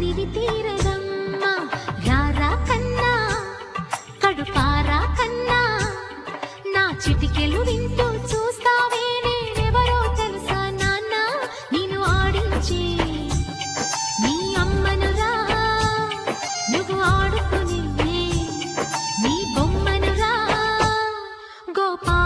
కనివి తీరదమ్మ. రారా కన్నా కడుపారా కన్నా. నా చిటికెలు వింటూ చూస్తావే నేనెవరో తెలుసా నాన్న? నేను ఆడించి నీ అమ్మనురా. నువ్వు ఆడుకుని నీ బొమ్మనురా. గోపా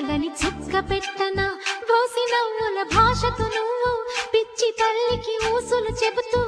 పిల్లలని చిక్క పెట్టన? భోసి నవ్వుల భాషతో నువ్వు పిచ్చి తల్లికి ఊసులు చెబుతూ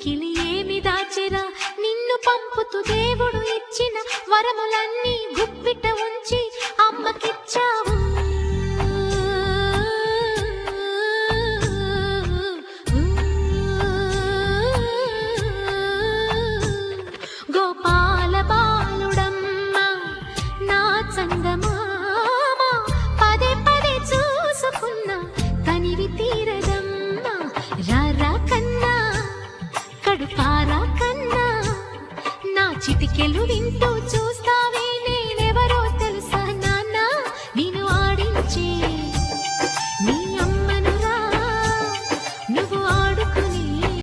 లేత ఏమి దాచెరా? నిన్ను పంపుతూ దేవుడు ఇచ్చిన వరములన్నీ పారా కన్నా నా చిటికెలు వింటూ చూస్తావే నేనెవరో తెలుసా నాన్న? నేను ఆడించే